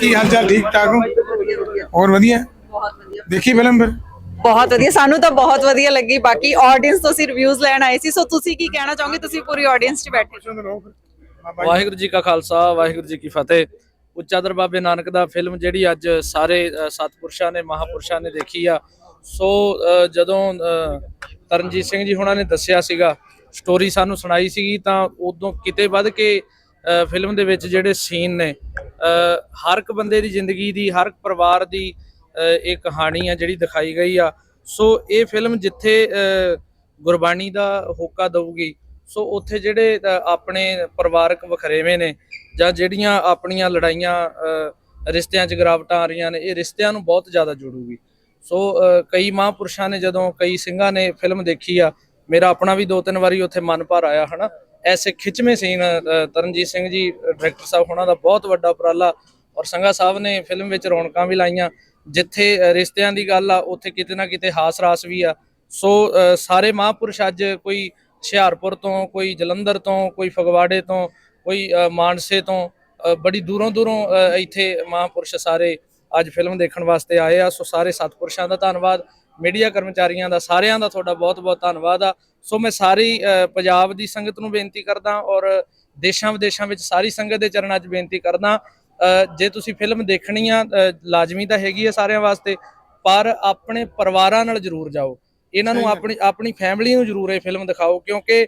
ਕੀ ਹਾਲ ਚਾਲ? ਠੀਕ ਠਾਕ ਹੋ? ਹੋਰ ਵਧੀਆ? ਦੇਖੀ ਫਿਲਮ ਫਿਰ? ਬਹੁਤ ਵਧੀਆ ਸਾਨੂੰ ਤਾਂ ਬਹੁਤ ਵਧੀਆ ਲੱਗੀ। ਬਾਕੀ ਆਡੀਅנס ਤੋਂ ਅਸੀਂ ਰਿਵਿਊਜ਼ ਲੈਣ ਆਏ ਸੀ ਸੋ ਤੁਸੀਂ ਕੀ ਕਹਿਣਾ ਚਾਹੋਗੇ? ਤੁਸੀਂ ਪੂਰੀ ਆਡੀਅנס 'ਚ ਬੈਠੇ। ਵਾਹਿਗੁਰੂ ਜੀ ਕਾ ਖਾਲਸਾ ਵਾਹਿਗੁਰੂ ਜੀ ਕੀ ਫਤਿਹ। ਉੱਚਾ ਦਰ ਨਾਨਕ ਦਾ ਫਿਲਮ ਜਿਹੜੀ ਅੱਜ ਸਾਰੇ ਸਤਪੁਰਸ਼ਾਂ ਨੇ ਮਹਾਪੁਰਸ਼ਾਂ ਨੇ ਦੇਖੀ ਆ। ਸੋ ਜਦੋਂ ਤਰਨਜੀਤ ਸਿੰਘ ਜੀ ਹੁਣਾਂ ਨੇ ਦੱਸਿਆ ਸੀਗਾ ਸਟੋਰੀ ਸਾਨੂੰ ਸੁਣਾਈ ਸੀਗੀ ਤਾਂ ਉਦੋਂ ਕਿਤੇ ਵੱਧ ਕੇ ਫਿਲਮ ਦੇ ਵਿੱਚ ਜਿਹੜੇ ਸੀਨ ਨੇ ਹਰ ਇੱਕ ਬੰਦੇ ਦੀ ਜ਼ਿੰਦਗੀ ਦੀ ਹਰ ਇੱਕ ਪਰਿਵਾਰ ਦੀ ਅ, ਇਹ ਕਹਾਣੀ ਆ ਜਿਹੜੀ ਦਿਖਾਈ ਗਈ ਆ। ਸੋ ਇਹ ਫਿਲਮ ਜਿੱਥੇ ਅ, ਗੁਰਬਾਣੀ ਦਾ ਹੋਕਾ ਦਊਗੀ ਸੋ ਉੱਥੇ ਜਿਹੜੇ ਆਪਣੇ ਪਰਿਵਾਰਕ ਵਖਰੇਵੇਂ ਨੇ ਜਾਂ ਜਿਹੜੀਆਂ ਆਪਣੀਆਂ ਲੜਾਈਆਂ ਅ, ਰਿਸ਼ਤਿਆਂ 'ਚ ਗਿਰਾਵਟਾਂ ਆ ਰਹੀਆਂ ਨੇ ਇਹ ਰਿਸ਼ਤਿਆਂ ਨੂੰ ਬਹੁਤ ਜ਼ਿਆਦਾ ਜੋੜੂਗੀ। ਸੋ ਅ, ਕਈ ਮਹਾਂਪੁਰਸ਼ਾਂ ਨੇ ਜਦੋਂ ਕਈ ਸਿੰਘਾਂ ਨੇ ਫਿਲਮ ਦੇਖੀ ਆ ਮੇਰਾ ਆਪਣਾ ਵੀ ਦੋ ਤਿੰਨ ਵਾਰੀ ਉੱਥੇ ਮਨ ਭਰ ਆਇਆ ਹਨਾ? ਐਸੇ ਖਿੱਚਵੇਂ ਸੀਨ ਤਰਨਜੀਤ ਸਿੰਘ ਜੀ ਡਾਇਰੈਕਟਰ ਸਾਹਿਬ ਉਹਨਾਂ ਦਾ ਬਹੁਤ ਵੱਡਾ ਉਪਰਾਲਾ ਔਰ ਸੰਗਾ ਸਾਹਿਬ ਨੇ ਫਿਲਮ ਵਿੱਚ ਰੌਣਕਾਂ ਵੀ ਲਾਈਆਂ। ਜਿੱਥੇ ਰਿਸ਼ਤਿਆਂ ਦੀ ਗੱਲ ਆ, ਉੱਥੇ ਕਿਤੇ ਨਾ ਕਿਤੇ ਹਾਸ ਰਾਸ ਵੀ ਆ। ਸੋ ਸਾਰੇ ਮਹਾਂਪੁਰਸ਼ ਅੱਜ ਕੋਈ ਹੁਸ਼ਿਆਰਪੁਰ ਤੋਂ, ਕੋਈ ਜਲੰਧਰ ਤੋਂ, ਕੋਈ ਫਗਵਾੜੇ ਤੋਂ, ਕੋਈ ਮਾਨਸੇ ਤੋਂ ਬੜੀ ਦੂਰੋਂ ਦੂਰੋਂ ਇੱਥੇ ਮਹਾਂਪੁਰਸ਼ ਸਾਰੇ ਅੱਜ ਫਿਲਮ ਦੇਖਣ ਵਾਸਤੇ ਆਏ ਆ। ਸੋ ਸਾਰੇ ਸਤਿਪੁਰਸ਼ਾਂ ਦਾ ਧੰਨਵਾਦ। ਮੀਡੀਆ ਕਰਮਚਾਰੀਆਂ ਦਾ ਸਾਰਿਆਂ ਦਾ ਤੁਹਾਡਾ ਬਹੁਤ-ਬਹੁਤ ਧੰਨਵਾਦ ਆ। ਸੋ ਮੈਂ ਸਾਰੀ ਪੰਜਾਬ ਦੀ ਸੰਗਤ ਨੂੰ ਬੇਨਤੀ ਕਰਦਾ ਔਰ ਦੇਸ਼ਾਂ ਵਿਦੇਸ਼ਾਂ ਵਿੱਚ ਸਾਰੀ ਸੰਗਤ ਦੇ ਚਰਨਾਂ 'ਚ ਬੇਨਤੀ ਕਰਦਾ। ਜੇ ਤੁਸੀਂ ਫਿਲਮ ਦੇਖਣੀ ਆ ਲਾਜ਼ਮੀ ਤਾਂ ਹੈਗੀ ਆ ਸਾਰਿਆਂ ਵਾਸਤੇ ਪਰ ਆਪਣੇ ਪਰਿਵਾਰਾਂ ਨਾਲ ਜ਼ਰੂਰ ਜਾਓ। ਇਹਨਾਂ ਨੂੰ। ਆਪਣੀ ਆਪਣੀ ਫੈਮਿਲੀ ਨੂੰ ਜ਼ਰੂਰ ਇਹ ਫਿਲਮ ਦਿਖਾਓ ਕਿਉਂਕਿ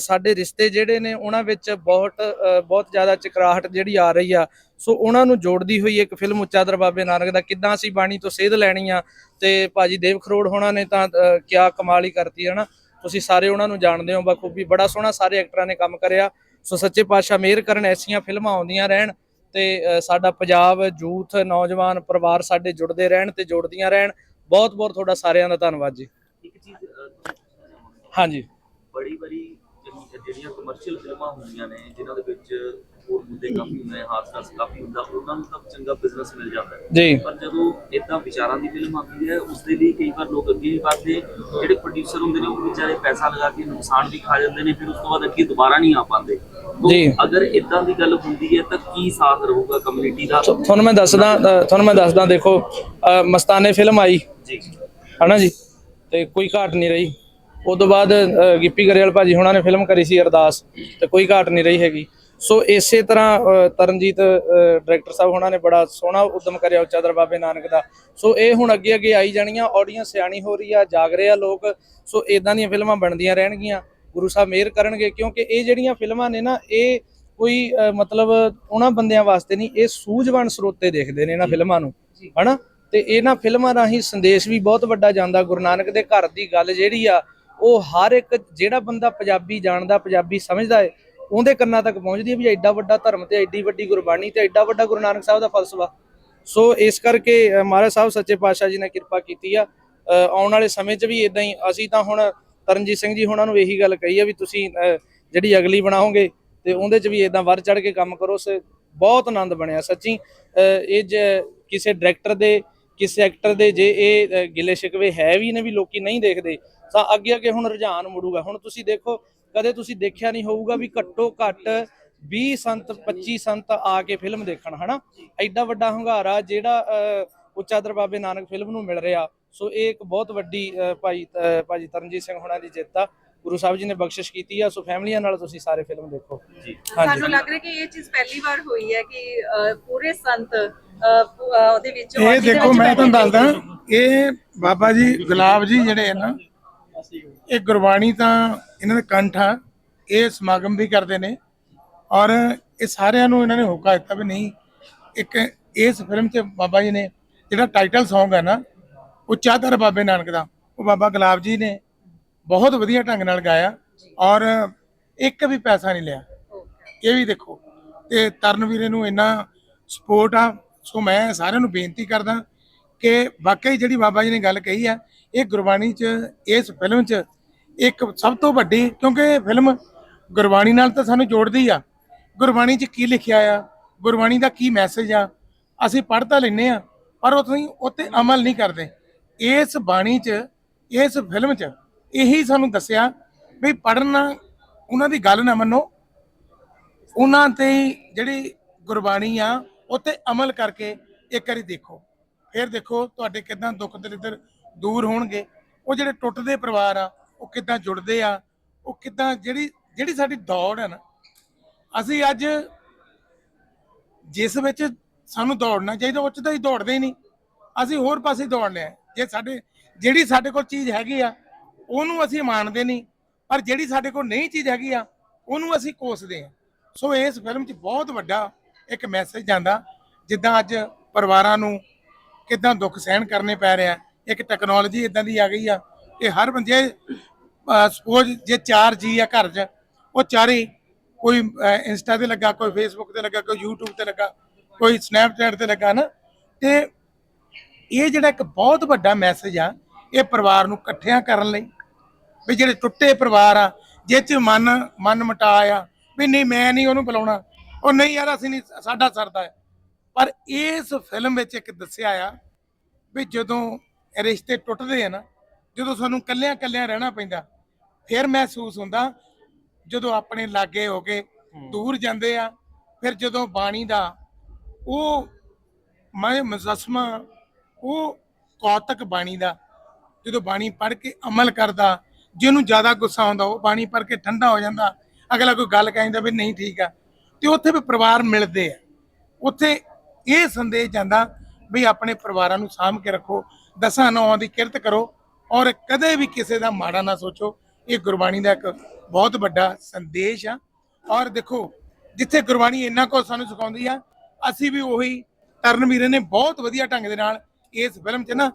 ਸਾਡੇ ਰਿਸ਼ਤੇ ਜਿਹੜੇ ਨੇ ਉਹਨਾਂ ਵਿੱਚ ਬਹੁਤ ਬਹੁਤ ਜ਼ਿਆਦਾ ਚਕਰਾਹਟ ਜਿਹੜੀ ਆ ਰਹੀ ਆ। ਸੋ ਉਹਨਾਂ ਨੂੰ ਜੋੜਦੀ ਹੋਈ ਇੱਕ ਫਿਲਮ ਉੱਚਾ ਦਰ ਬਾਬੇ ਨਾਨਕ ਦਾ ਕਿੱਦਾਂ ਅਸੀਂ ਬਾਣੀ ਤੋਂ ਸੇਧ ਲੈਣੀ ਆ ਤੇ ਭਾਜੀ ਦੇਵ ਖਰੋੜ ਹੋਣਾ ਨੇ ਤਾਂ ਕਿਆ ਕਮਾਲ ਹੀ ਕਰਤੀ ਹੈ ਨਾ ਤੁਸੀਂ ਸਾਰੇ ਉਹਨਾਂ ਨੂੰ ਜਾਣਦੇ ਹੋ ਬਖੂਬੀ ਬੜਾ ਸੋਹਣਾ ਸਾਰੇ ਐਕਟਰਾਂ ਨੇ ਕੰਮ ਕਰਿਆ। ਸੋ ਸੱਚੇ ਪਾਤਸ਼ਾਹ ਮਿਹਰ ਕਰਨ ਐਸੀਆਂ ਫਿਲਮਾਂ ਆਉਂਦੀਆਂ ਰਹਿਣ ਤੇ ਸਾਡਾ ਪੰਜਾਬ ਯੂਥ ਨੌਜਵਾਨ ਪਰਿਵਾਰ ਸਾਡੇ ਜੁੜਦੇ ਰਹਿਣ ਤੇ ਜੁੜਦੀਆਂ ਰਹਿਣ। ਬਹੁਤ ਬਹੁਤ ਤੁਹਾਡਾ ਸਾਰਿਆਂ ਦਾ ਧੰਨਵਾਦ ਜੀ। ਇੱਕ ਚੀਜ਼ ਹਾਂਜੀ। ਬੜੀ ਬੜੀ ਜਿਹੜੀ- ਜਿਹੜੀਆਂ ਕਮਰਸ਼ੀਅਲ ਫਿਲਮਾਂ ਹੁੰਦੀਆਂ ਨੇ ਜਿਨ੍ਹਾਂ ਦੇ ਵਿੱਚ ਹੋਰ ਮੁੱਦੇ ਕਾਫੀ ਹੁੰਦੇ ਨੇ ਹਾਦਸਾਸ ਕਾਫੀ ਹੁੰਦਾ ਉਹਨਾਂ ਨੂੰ ਤਾਂ ਚੰਗਾ ਬਿਜ਼ਨਸ ਮਿਲ ਜਾਂਦਾ ਹੈ। ਜੀ। ਪਰ ਜਦੋਂ ਇਦਾਂ ਵਿਚਾਰਾਂ ਦੀ ਫਿਲਮ ਆਉਂਦੀ ਹੈ ਉਸ ਦੇ ਲਈ ਕਈ ਵਾਰ ਲੋਕ ਅੱਗੇ ਵੀ ਵੱਧਦੇ ਜਿਹੜੇ ਪ੍ਰੋਡਿਊਸਰ ਹੁੰਦੇ ਨੇ ਉਹ ਵਿਚਾਰੇ ਪੈਸਾ ਲਗਾ ਕੇ ਨੁਕਸਾਨ ਵੀ ਖਾ ਜਾਂਦੇ ਨੇ ਫਿਰ ਉਸ ਤੋਂ ਬਾਅਦ ਅੱਗੇ ਦੁਬਾਰਾ ਨਹੀਂ ਆ ਪਾਉਂਦੇ। ਤੋ ਜੀ। ਅਗਰ ਇਦਾਂ ਦੀ ਗੱਲ ਹੁੰਦੀ ਹੈ ਤਾਂ ਕੀ ਸਾਥ ਰਹੂਗਾ ਕਮਿਊਨਿਟੀ ਦਾ? ਤੁ- ਤੁਹਾਨੂੰ ਮੈਂ ਦੱਸਦਾ ਅ, ਤੁਹਾਨੂੰ ਮੈਂ ਦੱਸਦਾ ਦੇਖੋ ਅ, ਮਸਤਾਨੇ ਫਿਲਮ ਆਈ। ਜੀ। ਹਨਾ ਜੀ? ਤੇ ਕੋਈ ਘਾਟ ਨਹੀਂ ਰਹੀ। ਉਸ ਤੋਂ ਬਾਅਦ ਅ, ਗਿੱਪੀ ਗਰੇਵਾਲ ਭਾਜੀ ਹੁਣਾਂ ਨੇ ਫਿਲਮ ਕਰੀ ਸੀ ਅਰਦਾਸ ਤੇ ਕੋਈ ਘਾਟ ਨਹੀਂ ਰਹੀ ਹੈਗੀ। ਸੋ ਇਸੇ ਤਰ੍ਹਾਂ ਤਰਨਜੀਤ ਡਾਇਰੈਕਟਰ ਸਾਹਿਬ ਹੁਣਾਂ ਨੇ ਬੜਾ ਸੋਹਣਾ ਉਦਮ ਕਰਿਆ ਉੱਚਾ ਦਰ ਬਾਬੇ ਨਾਨਕ ਦਾ। ਸੋ ਇਹ ਹੁਣ ਅੱਗੇ ਅੱਗੇ ਆਈ ਜਾਣੀਆਂ ਆਡੀਅנס ਸਿਆਣੀ ਹੋ ਰਹੀ ਆ ਜਾਗ ਰਹੇ ਆ ਲੋਕ। ਸੋ ਇਦਾਂ ਦੀਆਂ ਫਿਲਮਾਂ ਬਣਦੀਆਂ ਰਹਿਣਗੀਆਂ ਗੁਰੂ ਸਾਹਿਬ ਮਿਹਰ ਕਰਨਗੇ ਕਿਉਂਕਿ ਇਹ ਜਿਹੜੀਆਂ ਫਿਲਮਾਂ ਨੇ ਨਾ ਇਹ ਕੋਈ ਮਤਲਬ ਉਹਨਾਂ ਬੰਦਿਆਂ ਵਾਸਤੇ ਨਹੀਂ ਇਹ ਸੂਝਵਾਨ ਸਰੋਤੇ ਦੇਖਦੇ ਨੇ ਇਹਨਾਂ ਫਿਲਮਾਂ ਨੂੰ ਹਨਾ? ਤੇ ਇਹਨਾਂ ਫਿਲਮਾਂ ਰਾਹੀਂ ਸੰਦੇਸ਼ ਵੀ ਬਹੁਤ ਵੱਡਾ ਜਾਂਦਾ ਗੁਰੂ ਨਾਨਕ ਦੇ ਘਰ ਦੀ ਗੱਲ ਜਿਹੜੀ ਆ ਉਹ ਹਰ ਇੱਕ ਜਿਹੜਾ ਬੰਦਾ ਪੰਜਾਬੀ ਜਾਣਦਾ ਪੰਜਾਬੀ ਸਮਝਦਾ ਹੈ ਉਹਦੇ ਕੰਨਾਂ ਤੱਕ ਪਹੁੰਚਦੀ ਹੈ ਵੀ ਐਡਾ ਵੱਡਾ ਧਰਮ ਤੇ ਐਡੀ ਵੱਡੀ ਗੁਰਬਾਣੀ ਤੇ ਐਡਾ ਵੱਡਾ ਗੁਰੂ ਨਾਨਕ ਸਾਹਿਬ ਦਾ ਫਲਸਫਾ। ਸੋ ਇਸ ਕਰਕੇ ਮਹਾਰਾਜ ਸਾਹਿਬ ਸੱਚੇ ਪਾਤਸ਼ਾਹ ਜੀ ਨੇ ਕਿਰਪਾ ਕੀਤੀ ਆ। ਆਉਣ ਵਾਲੇ ਸਮੇਂ 'ਚ ਵੀ ਇਦਾਂ ਹੀ ਅਸੀਂ ਤਾਂ ਹੁਣ ਤਰਨਜੀਤ ਸਿੰਘ ਜੀ ਹੁਣਾਂ ਨੂੰ ਇਹੀ ਗੱਲ ਕਹੀ ਆ ਵੀ ਤੁਸੀਂ ਜਿਹੜੀ ਅਗਲੀ ਬਣਾਓਗੇ ਤੇ ਉਹਦੇ 'ਚ ਵੀ ਇਦਾਂ ਵਰ ਚੜ ਕੇ ਕੰਮ ਕਰੋ। ਸੇ ਬਹੁਤ ਆਨੰਦ ਬਣਿਆ ਸੱਚੀ। ਅ, ਇਹ ਕਿਸੇ ਡਾਇਰੈਕਟਰ ਦੇ ਕਿਸੇ ਐਕਟਰ ਦੇ ਜੇ ਇਹ ਅ, ਗਿਲੇ ਸ਼ਿਕਵੇ ਹੈ ਵੀ ਨੇ ਵੀ ਲੋਕੀ ਨਹੀਂ ਦੇਖਦੇ ਤਾਂ ਅੱਗੇ ਅੱਗੇ ਹੁਣ ਰੁਝਾਨ ਮੁੜੂਗਾ। ਹੁਣ ਤੁਸੀਂ ਦੇਖੋ ਕਦੇ ਤੁਸੀਂ ਦੇਖਿਆ ਨਹੀਂ ਹੋਊਗਾ ਵੀ ਘੱਟੋ ਘੱਟ 20 ਸੰਤ 25 ਸੰਤ ਆ ਕੇ ਫਿਲਮ ਦੇਖਣ ਹਨਾ? ਐਡਾ ਵੱਡਾ ਹੰਗਾਰਾ ਜਿਹੜਾ ਉੱਚਾ ਦਰ ਬਾਬੇ ਨਾਨਕ ਫਿਲਮ ਨੂੰ ਮਿਲ ਰਿਹਾ। ਸੋ ਇਹ ਇੱਕ ਬਹੁਤ ਵੱਡੀ ਭਾਈ ਭਾਜੀ ਤਰਨਜੀਤ ਸਿੰਘ ਹੁਣਾਂ ਦੀ ਜਿੱਤ ਆ। ਗੁਰੂ ਸਾਹਿਬ ਜੀ ਨੇ ਬਖਸ਼ਿਸ਼ ਕੀਤੀ ਆ। ਸੋ ਫੈਮਲੀਆਂ ਨਾਲ ਤੁਸੀਂ ਸਾਰੇ ਫਿਲਮ ਦੇਖੋ। ਜੀ। ਹਾਂਜੀ। ਸਾਨੂੰ ਲੱਗ ਰਿਹਾ ਕਿ ਇਹ ਚੀਜ਼ ਪਹਿਲੀ ਵਾਰ ਹੋਈ ਹੈ ਕਿ ਪੂਰੇ ਸੰਤ ਉਹਦੇ ਵਿੱਚ ਇਹ ਦੇਖੋ ਮੈਂ ਤੁਹਾਨੂੰ ਦੱਸਦਾ ਇਹ ਬਾਬਾ ਜੀ ਗੁਲਾਬ ਜੀ ਜਿਹੜੇ ਆ ਨਾ ਇਹ ਗੁਰਬਾਣੀ ਤਾਂ ਇਹਨਾਂ ਦੇ ਕੰਠ ਆ, ਇਹ ਸਮਾਗਮ ਵੀ ਕਰਦੇ ਨੇ ਔਰ ਇਹ ਸਾਰਿਆਂ ਨੂੰ ਇਹਨਾਂ ਨੇ ਹੋਕਾ ਦਿੱਤਾ ਵੀ ਨਹੀਂ, ਇੱਕ ਇਸ ਫਿਲਮ 'ਚ ਬਾਬਾ ਜੀ ਨੇ ਜਿਹੜਾ ਟਾਈਟਲ Song ਹੈ ਨਾ, ਉਹ ਚਾਦਰ ਬਾਬੇ ਨਾਨਕ ਦਾ, ਉਹ ਬਾਬਾ ਗੁਲਾਬ ਜੀ ਨੇ ਬਹੁਤ ਵਧੀਆ ਢੰਗ ਨਾਲ ਗਾਇਆ ਔਰ ਇੱਕ ਵੀ ਪੈਸਾ ਨਹੀਂ ਲਿਆ। ਇਹ ਵੀ ਦੇਖੋ, ਤੇ ਤਰਨਵੀਰੇ ਨੂੰ ਇੰਨਾ ਸਪੋਰਟ ਆ, ਸੋ ਮੈਂ ਸਾਰਿਆਂ ਨੂੰ ਬੇਨਤੀ ਕਰਦਾ ਕਿ ਵਾਕਈ ਜਿਹੜੀ ਬਾਬਾ ਜੀ ਨੇ ਗੱਲ ਕਹੀ ਆ ਇਹ ਗੁਰਬਾਣੀ 'ਚ, ਇਸ ਫਿਲਮ 'ਚ ਇੱਕ ਸਭ ਤੋਂ ਵੱਡੀ, ਕਿਉਂਕਿ ਇਹ ਫਿਲਮ ਗੁਰਬਾਣੀ ਨਾਲ ਤਾਂ ਸਾਨੂੰ ਜੋੜਦੀ ਆ। ਗੁਰਬਾਣੀ 'ਚ ਕੀ ਲਿਖਿਆ ਆ, ਗੁਰਬਾਣੀ ਦਾ ਕੀ ਮੈਸੇਜ ਆ, ਅਸੀਂ ਪੜ੍ਹ ਤਾਂ ਲੈਂਦੇ ਆ, ਪਰ ਉਹ ਤੁਸੀਂ ਉੱਤੇ ਅਮਲ ਨਹੀਂ ਕਰਦੇ। ਇਸ ਬਾਣੀ 'ਚ, ਇਸ ਫਿਲਮ 'ਚ ਇਹੀ ਸਾਨੂੰ ਦੱਸਿਆ ਵੀ ਪੜ੍ਹਨਾ, ਉਹਨਾਂ ਦੀ ਗੱਲ ਨਾ ਮੰਨੋ। ਉਹਨਾਂ ਤੇ ਜਿਹੜੀ ਗੁਰਬਾਣੀ ਆ, ਉੱਤੇ ਅਮਲ ਕਰਕੇ ਇੱਕ ਵਾਰੀ ਦੇਖੋ। ਫਿਰ ਦੇਖੋ ਤੁਹਾਡੇ ਕਿਦਾਂ ਦੁੱਖ ਦਲਿੱਦਰ ਦੂਰ ਹੋਣਗੇ, ਉਹ ਜਿਹੜੇ ਟੁੱਟਦੇ ਪਰਿਵਾਰ ਆ, ਉਹ ਕਿੱਦਾਂ ਜੁੜਦੇ ਆ, ਉਹ ਕਿੱਦਾਂ ਜਿਹੜੀ ਜਿਹੜੀ ਸਾਡੀ ਦੌੜ ਹੈ ਨਾ, ਅਸੀਂ ਅੱਜ ਜਿਸ ਵਿੱਚ ਸਾਨੂੰ ਦੌੜਨਾ ਚਾਹੀਦਾ, ਉਹ 'ਚ ਤਾਂ ਹੀ ਦੌੜਦੇ ਨਹੀਂ, ਅਸੀਂ ਹੋਰ ਪਾਸੇ ਦੌੜਨੇ ਆ, ਜੇ ਸਾਡੇ, ਜਿਹੜੀ ਸਾਡੇ ਕੋਲ ਚੀਜ਼ ਹੈਗੀ ਆ, ਉਹਨੂੰ ਅਸੀਂ ਮੰਨਦੇ ਨਹੀਂ, ਪਰ ਜਿਹੜੀ ਸਾਡੇ ਕੋਲ ਨਹੀਂ ਚੀਜ਼ ਹੈਗੀ ਆ, ਉਹਨੂੰ ਅਸੀਂ ਕੋਸਦੇ ਆ। ਸੋ ਇਸ ਫਿਲਮ 'ਚ ਬਹੁਤ ਵੱਡਾ ਇੱਕ ਮੈਸੇਜ ਜਾਂਦਾ ਜਿੱਦਾਂ ਅੱਜ ਪਰਿਵਾਰਾਂ ਨੂੰ ਕਿਦਾਂ ਦੁੱਖ ਸਹਿਣ ਕਰਨੇ ਪੈ ਰਿਹਾ ਇੱਕ ਟੈਕਨੋਲੋਜੀ ਇਦਾਂ ਦੀ ਆ ਗਈ ਆ ਕਿ ਹਰ ਬੰਦੇ ਸਪੋਜ਼ ਜੇ ਚਾਰ ਜੀ ਆ ਘਰ 'ਚ, ਉਹ ਚਾਰੇ ਕੋਈ ਇੰਸਟਾ ਤੇ ਲੱਗਾ, ਕੋਈ ਫੇਸਬੁੱਕ ਤੇ ਲੱਗਾ, ਕੋਈ YouTube ਤੇ ਲੱਗਾ, ਕੋਈ ਸਨੈਪਚੈਟ ਤੇ ਲੱਗਾ ਨਾ, ਤੇ ਇਹ ਜਿਹੜਾ ਇੱਕ ਬਹੁਤ ਵੱਡਾ ਮੈਸੇਜ ਆ, ਇਹ ਪਰਿਵਾਰ ਨੂੰ ਇਕੱਠਿਆਂ ਕਰਨ ਲਈ, ਵੀ ਜਿਹੜੇ ਟੁੱਟੇ ਪਰਿਵਾਰ ਆ, ਜਿਹ ਚ ਮਨ ਮਨ ਮਟਾ ਆ ਵੀ ਨਹੀਂ ਮੈਂ ਨਹੀਂ ਉਹਨੂੰ ਬੁਲਾਉਣਾ, ਉਹ ਨਹੀਂ ਯਾਰ ਅਸੀਂ ਨਹੀਂ, ਸਾਡਾ ਸਰਦਾ ਪਰ ਇਸ ਫਿਲਮ ਵਿੱਚ ਇੱਕ ਦੱਸਿਆ ਆ, ਵੀ ਜਦੋਂ ਰਿਸ਼ਤੇ ਟੁੱਟਦੇ ਆ ਨਾ ਜਦੋਂ ਸਾਨੂੰ ਕੱਲਿਆਂ ਕੱਲਿਆਂ ਰਹਿਣਾ ਪੈਂਦਾ ਫਿਰ ਮਹਿਸੂਸ ਹੁੰਦਾ ਜਦੋਂ ਆਪਣੇ ਲਾਗੇ ਹੋ ਕੇ ਦੂਰ ਜਾਂਦੇ ਆ ਫਿਰ ਜਦੋਂ ਬਾਣੀ ਦਾ ਉਹ ਮੈਂ ਮਜਸਮਾ ਉਹ ਕੌਤਕ ਬਾਣੀ ਦਾ ਜਦੋਂ ਬਾਣੀ ਪੜ੍ਹ ਕੇ ਅਮਲ ਕਰਦਾ ਜਿਹਨੂੰ ਜ਼ਿਆਦਾ ਗੁੱਸਾ ਆਉਂਦਾ ਉਹ ਬਾਣੀ ਪੜ੍ਹ ਕੇ ਠੰਡਾ ਹੋ ਜਾਂਦਾ ਅਗਲਾ ਕੋਈ ਗੱਲ ਕਹਿੰਦਾ ਵੀ ਨਹੀਂ ਠੀਕ ਆ ਤੇ ਉੱਥੇ ਵੀ ਪਰਿਵਾਰ ਮਿਲਦੇ ਆ। ਉੱਥੇ ਇਹ ਸੰਦੇਸ਼ ਜਾਂਦਾ ਵੀ ਆਪਣੇ ਪਰਿਵਾਰਾਂ ਨੂੰ ਸਾਂਭ ਕੇ ਰੱਖੋ ਦਸਾਂ ਨੌਂ ਦੀ ਕਿਰਤ ਕਰੋ ਔਰ ਕਦੇ ਵੀ ਕਿਸੇ ਦਾ ਮਾੜਾ ਨਾ ਸੋਚੋ। ਇਹ ਗੁਰਬਾਣੀ ਦਾ ਇੱਕ ਬਹੁਤ ਵੱਡਾ ਸੰਦੇਸ਼ ਆ। ਔਰ ਦੇਖੋ, ਜਿੱਥੇ ਗੁਰਬਾਣੀ ਇੰਨਾ ਕੁ ਸਾਨੂੰ ਸਿਖਾਉਂਦੀ ਆ, ਅਸੀਂ ਵੀ ਉਹੀ ਤਰਨਵੀਰ ਨੇ ਬਹੁਤ ਵਧੀਆ ਢੰਗ ਦੇ ਨਾਲ ਇਸ ਫਿਲਮ 'ਚ ਨਾ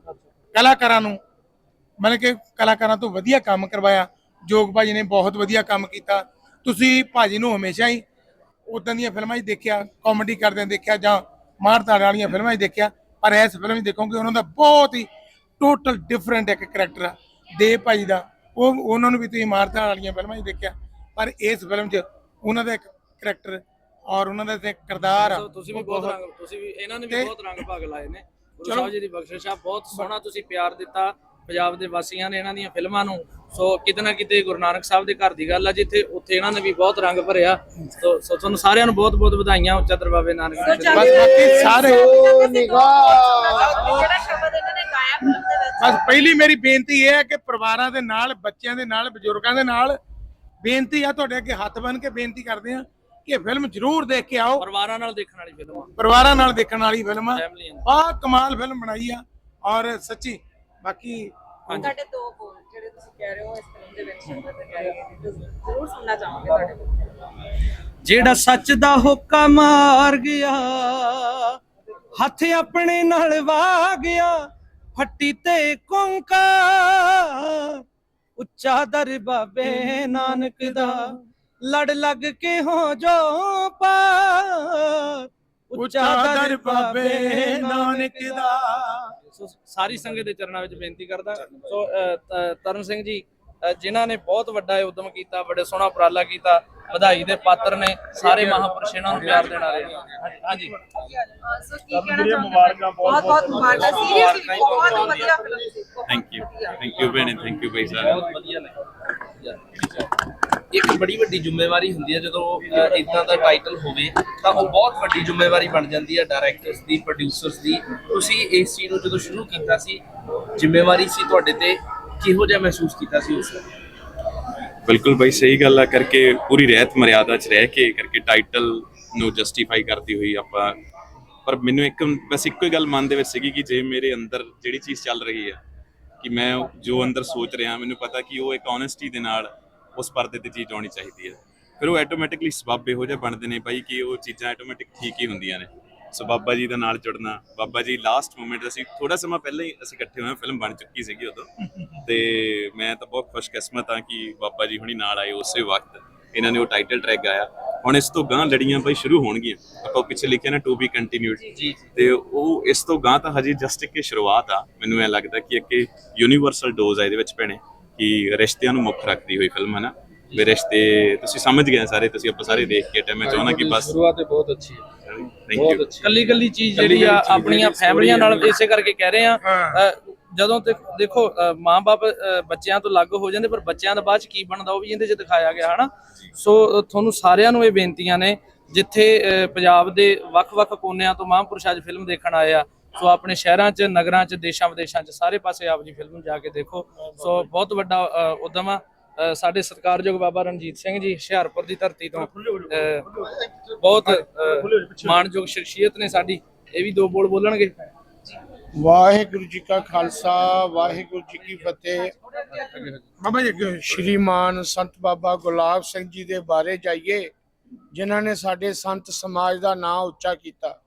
ਕਲਾਕਾਰਾਂ ਨੂੰ, ਮਤਲਬ ਕਿ ਕਲਾਕਾਰਾਂ ਤੋਂ ਵਧੀਆ ਕੰਮ ਕਰਵਾਇਆ। ਜੋਗ ਭਾਜੀ ਨੇ ਬਹੁਤ ਵਧੀਆ ਕੰਮ ਕੀਤਾ। ਤੁਸੀਂ ਭਾਜੀ ਨੂੰ ਹਮੇਸ਼ਾ ਹੀ ਉਦਾਂ ਦੀਆਂ ਫਿਲਮਾਂ 'ਚ ਦੇਖਿਆ, ਕਾਮੇਡੀ ਕਰਦਿਆਂ ਦੇਖਿਆ ਜਾਂ ਮਾਰਧਾੜ ਵਾਲੀਆਂ ਫਿਲਮਾਂ 'ਚ ਦੇਖਿਆ। ਪਰ ਇਸ ਫਿਲਮ 'ਚ ਦੇਖੋਗੇ ਉਹਨਾਂ ਦਾ ਬਹੁਤ ਹੀ ਟੋਟਲ ਡਿਫਰੈਂਟ ਇੱਕ ਕਰੈਕਟਰ ਆ ਦੇਵ ਭਾਜੀ ਦਾ। ਉਹ ਉਹਨਾਂ ਨੂੰ ਵੀ ਤੁਸੀਂ ਮਾਰਧਾੜ ਵਾਲੀਆਂ ਫਿਲਮਾਂ 'ਚ ਦੇਖਿਆ ਪਰ ਇਸ ਫਿਲਮ 'ਚ ਉਹਨਾਂ ਦਾ ਇੱਕ ਕਰੈਕਟਰ ਔਰ ਉਹਨਾਂ ਦਾ ਇੱਕ ਕਿਰਦਾਰ ਆ। ਤੁਸੀਂ ਵੀ ਬਹੁਤ ਰੰਗ ਤੁਸੀਂ ਵੀ ਇਹਨਾਂ ਨੇ ਵੀ ਬਹੁਤ ਰੰਗ ਭਾਗ ਲਾਏ ਨੇ। ਗੁਰੂ। ਸਾਹਿਬ ਜੀ ਦੀ ਬਖਸ਼ਿਸ਼ ਆ ਬਹੁਤ ਸੋਹਣਾ ਤੁਸੀਂ ਪਿਆਰ ਦਿੱਤਾ ਪੰਜਾਬ ਦੇ ਵਾਸੀਆਂ ਨੇ ਇਹਨਾਂ ਦੀਆਂ ਫਿਲਮਾਂ ਨੂੰ ਸੋ ਕਿਤੇ ਨਾ ਕਿਤੇ ਗੁਰੂ ਨਾਨਕ ਸਾਹਿਬ ਦੇ ਘਰ ਦੀ ਗੱਲ ਆ ਜਿੱਥੇ ਉੱਥੇ ਇਹਨਾਂ ਨੇ ਵੀ ਬਹੁਤ ਰੰਗ ਭਰਿਆ। ਸੋ ਸੋ ਤੁਹਾਨੂੰ ਸਾਰਿਆਂ ਨੂੰ ਬਹੁਤ ਬਹੁਤ ਵਧਾਈਆਂ ਉੱਚਾ ਦਰਬਾਰ ਨਾਨਕ ਜੀ ਬਸ ਬਾਕੀ ਸਾਰੇ ਜਿਹੜਾ ਸ਼ਬਦ ਇਹਨਾਂ ਨੇ ਗਾਇਆ ਫਿਲਮ ਦੇ ਵਿੱਚ। ਬਸ ਪਹਿਲੀ ਮੇਰੀ ਬੇਨਤੀ ਇਹ ਹੈ ਕਿ ਪਰਿਵਾਰਾਂ ਦੇ ਨਾਲ ਬੱਚਿਆਂ ਦੇ ਨਾਲ ਬਜ਼ੁਰਗਾਂ ਦੇ ਨਾਲ ਬੇਨਤੀ ਆ ਤੁਹਾਡੇ ਅੱਗੇ ਹੱਥ ਬੰਨ ਕੇ ਬੇਨਤੀ ਕਰਦੇ ਆ ਕਿ ਫਿਲਮ ਜ਼ਰੂਰ ਦੇਖ ਕੇ ਆਓ। ਪਰਿਵਾਰਾਂ ਨਾਲ ਦੇਖਣ ਵਾਲੀ ਫਿਲਮ ਆ। ਪਰਿਵਾਰਾਂ ਨਾਲ ਦੇਖਣ ਵਾਲੀ ਫਿਲਮ ਆ। ਫੈਮਲੀਆਂ ਬਾ ਕਮਾਲ ਫਿਲਮ ਬਣਾਈ ਆ ਔਰ ਸੱਚੀ ਬਾਕੀ ਤੁਹਾਡੇ ਦੋ ਬੋਲ ਜਿਹੜੇ ਤੁਸੀਂ ਕਹਿ ਰਹੇ ਹੋ ਇਸ ਫਿਲਮ ਦੇ ਵਿੱਚ ਸ਼ਬਦ ਗਾਏ ਗਏ ਨੇ ਜ਼ਰੂਰ ਸੁਣਨਾ ਚਾਹਾਂਗੇ ਤੁਹਾਡੇ ਕੋਲ। ਜਿਹੜਾ ਸੱਚ ਦਾ ਹੋਕਾ ਮਾਰ ਗਿਆ ਹੱਥ ਆਪਣੇ ਨਾਲ ਵਾ ਗਿਆ ਫੱਟੀ ਤੇ ਕੁੰਕਾ ਉੱਚਾ ਦਰ ਬਾਬੇ ਨਾਨਕ ਦਾ ਲੜ ਲੱਗ ਕੇ ਹੋ ਜੋ ਪਾਰ ਉੱਚਾ ਦਰ ਬਾਬੇ ਨਾਨਕ ਦਾ। ਸੋ ਸਾਰੀ ਸੰਗਤ ਦੇ ਚਰਨਾਂ ਵਿੱਚ ਬੇਨਤੀ ਕਰਦਾ। ਸੋ ਤਰਨ ਸਿੰਘ ਜੀ ਜਿਨ੍ਹਾਂ ਨੇ ਬਹੁਤ ਵੱਡਾ ਇਹ ਉਦਮ ਕੀਤਾ ਬੜੇ ਸੋਹਣਾ ਉਪਰਾਲਾ ਕੀਤਾ ਵਧਾਈ ਦੇ ਪਾਤਰ ਨੇ ਸਾਰੇ ਮਹਾਂਪੁਰਸ਼ ਇਹਨਾਂ ਨੂੰ ਪਿਆਰ ਦੇਣ ਵਾਲੇ। ਹਾਂਜੀ। ਸੋ ਕੀ ਕਹਿਣਾ ਚਾਹੁੰਦੇ ਬਹੁਤ ਬਹੁਤ ਮੁਬਾਰਕਾਂ ਸੀਰੀਅਸਲੀ ਬਹੁਤ ਵਧੀਆ ਫਿਲਮ ਸੀ ਥੈਂਕ ਯੂ ਥੈਂਕ ਯੂ ਭੈਣੇ ਥੈਂਕ ਯੂ ਭਾਈ ਸਾਹਿਬ। ਬਹੁਤ ਵਧੀਆ ਲੱਗਿਆ ਇੱਕ ਬੜੀ ਵੱਡੀ ਜ਼ਿੰਮੇਵਾਰੀ ਹੁੰਦੀ ਹੈ ਜਦੋਂ ਇਦਾਂ ਦਾ ਟਾਈਟਲ ਹੋਵੇ, ਤਾਂ ਉਹ ਬਹੁਤ ਵੱਡੀ ਜ਼ਿੰਮੇਵਾਰੀ ਬਣ ਜਾਂਦੀ ਹੈ ਡਾਇਰੈਕਟਰਸ ਦੀ ਪ੍ਰੋਡਿਊਸਰਸ ਦੀ। ਤੁਸੀਂ ਇਸ ਚੀਜ਼ ਨੂੰ ਜਦੋਂ ਸ਼ੁਰੂ ਕੀਤਾ ਸੀ, ਜ਼ਿੰਮੇਵਾਰੀ ਸੀ ਤੁਹਾਡੇ ਤੇ, ਕਿਹੋ ਜਿਹਾ ਮਹਿਸੂਸ ਕੀਤਾ ਸੀ ਉਸ ਵੇਲੇ ਬਿਲਕੁਲ ਭਾਈ ਸਹੀ ਗੱਲ ਆ, ਕਰਕੇ ਪੂਰੀ ਰਹਿਤ ਮਰਿਆਦਾ 'ਚ ਰਹਿ ਕੇ, ਕਰਕੇ ਟਾਈਟਲ ਨੂੰ ਜਸਟੀਫਾਈ ਕਰਦੀ ਹੋਈ ਆਪਾਂ। ਪਰ ਮੈਨੂੰ ਇੱਕ, ਬਸ ਇੱਕੋ ਹੀ ਗੱਲ ਮਨ ਦੇ ਵਿੱਚ ਸੀਗੀ ਕਿ ਜੇ ਮੇਰੇ ਅੰਦਰ ਜਿਹੜੀ ਚੀਜ਼ ਚੱਲ ਰਹੀ ਹੈ ਕਿ ਮੈਂ ਜੋ ਅੰਦਰ ਸੋਚ ਰਿਹਾ, ਮੈਨੂੰ ਪਤਾ ਕਿ ਉਹ ਇੱਕ ਓਨੈਸਟੀ ਦੇ ਨਾਲ ਉਸ ਪਰਦੇ ਤੇ ਚੀਜ਼ ਆਉਣੀ ਚਾਹੀਦੀ ਹੈ। ਫਿਰ ਉਹ ਆਟੋਮੈਟਿਕਲੀ ਸਬੱਬ ਇਹੋ ਜਿਹੇ ਬਣਦੇ ਨੇ ਭਾਈ ਕਿ ਉਹ ਚੀਜ਼ਾਂ ਆਟੋਮੈਟਿਕ ਠੀਕ ਹੀ ਹੁੰਦੀਆਂ ਨੇ। ਸੋ ਬਾਬਾ ਜੀ ਦੇ ਨਾਲ ਜੁੜਨਾ ਬਾਬਾ ਜੀ ਲਾਸਟ ਮੂਮੈਂਟ ਅਸੀਂ ਥੋੜਾ ਸਮਾਂ ਪਹਿਲਾਂ ਹੀ ਅਸੀਂ ਇਕੱਠੇ ਹੋਏ ਫਿਲਮ ਬਣ ਚੁੱਕੀ ਸੀਗੀ ਉਦੋਂ। ਤੇ ਮੈਂ ਤਾਂ ਬਹੁਤ ਖੁਸ਼ਕਿਸਮਤ ਹਾਂ ਕਿ ਬਾਬਾ ਜੀ ਹੁਣੀ ਨਾਲ ਆਏ ਉਸੇ ਵਕਤ। ਇਹਨਾਂ ਨੇ ਉਹ ਟਾਈਟਲ ਟਰੈਕ ਗਾਇਆ। ਹੁਣ ਇਸ ਤੋਂ ਗਾਂ ਲੜੀਆਂ ਬਈ ਸ਼ੁਰੂ ਹੋਣਗੀਆਂ। ਆਪਾਂ ਪਿੱਛੇ ਲਿਖਿਆ ਨਾ ਟੂ ਬੀ ਕੰਟੀਨਿਊਡ ਜੀ ਤੇ ਉਹ ਇਸ ਤੋਂ ਗਾਂ ਤਾਂ ਹਜੇ ਜਸਟ ਇੱਕ ਸ਼ੁਰੂਆਤ ਆ। ਮੈਨੂੰ ਐ ਲੱਗਦਾ ਕਿ ਇੱਕ ਯੂਨੀਵਰਸਲ ਡੋਜ਼ ਆ ਇਹਦੇ ਵਿੱਚ ਭੈਣੇ। ਕਿ ਰਿਸ਼ਤਿਆਂ ਨੂੰ ਮੁੱਖ ਰੱਖਦੀ ਹੋਈ ਫਿਲਮ ਹੈ ਨਾ। ਵੀ ਰਿਸ਼ਤੇ ਤੁਸੀਂ ਸਮਝ ਗਏ ਸਾਰੇ ਤੁਸੀਂ ਆਪਾਂ ਸਾਰੇ ਦੇਖ ਕੇ ਤੇ ਮੈਂ ਚਾਹੁੰਦਾ ਕਿ ਬਸ। ਸ਼ੁਰੂਆਤ ਬਹੁਤ ਅੱਛੀ ਹੈ। ਥੈਂਕ ਯੂ ਕੱਲੀ ਕੱਲੀ ਚੀਜ਼ ਜਿਹੜੀ ਆ ਆਪਣੀਆਂ ਫੈਮਲੀਆਂ ਨਾਲ ਇਸੇ ਕਰਕੇ ਕਹਿ ਰਹੇ ਆ ਜਦੋਂ ਤੇ ਦੇਖੋ ਅ, ਬੱਚਿਆਂ ਤੋਂ ਅਲੱਗ ਹੋ ਜਾਂਦੇ ਪਰ ਬੱਚਿਆਂ ਦਾ ਬਾਅਦ ਚ ਕੀ ਬਣਦਾ ਉਹ ਵੀ ਇਹਦੇ ਚ ਦਿਖਾਇਆ ਗਿਆ ਹਨਾ। ਸੋ ਤੁਹਾਨੂੰ ਸਾਰਿਆਂ ਨੂੰ ਇਹ ਬੇਨਤੀਆਂ ਨੇ ਜਿੱਥੇ ਪੰਜਾਬ ਦੇ ਵੱਖ-ਵੱਖ ਕੋਨਿਆਂ ਤੋਂ ਮਹਾਂਪੁਰਸ਼ ਅੱਜ ਫਿਲਮ ਦੇਖਣ ਆਏ ਆ ਸੋ ਆਪਣੇ ਸ਼ਹਿਰਾਂ 'ਚ ਨਗਰਾਂ 'ਚ ਦੇਸ਼ਾਂ ਵਿਦੇਸ਼ਾਂ 'ਚ ਸਾਰੇ ਪਾਸੇ ਆਪ ਜੀ ਫਿਲਮ ਜਾ ਕੇ ਦੇਖੋ। ਸੋ ਬਹੁਤ ਵੱਡਾ ਉਦਮ ਆ। ਸਾਡੇ ਸਤਿਕਾਰਯੋਗ ਬਾਬਾ ਰਣਜੀਤ ਸਿੰਘ ਜੀ ਹੁਸ਼ਿਆਰਪੁਰ ਦੀ ਧਰਤੀ ਤੋਂ ਬਹੁਤ ਮਾਣਯੋਗ ਸ਼ਖਸੀਅਤ ਨੇ ਸਾਡੀ। ਇਹ ਵੀ ਦੋ ਬੋਲ ਬੋਲਣਗੇ। ਵਾਹਿਗੁਰੂ ਜੀ ਕਾ ਖਾਲਸਾ ਵਾਹਿਗੁਰੂ ਜੀ ਕੀ ਫਤਿਹ। ਬਾਬਾ ਜੀ ਸ਼੍ਰੀਮਾਨ ਸੰਤ ਬਾਬਾ ਗੁਲਾਬ ਸਿੰਘ ਜੀ ਦੇ ਬਾਰੇ ਜਾਈਏ ਜਿਨ੍ਹਾਂ ਨੇ ਸਾਡੇ ਸੰਤ ਸਮਾਜ ਦਾ ਨਾਮ ਉੱਚਾ ਕੀਤਾ।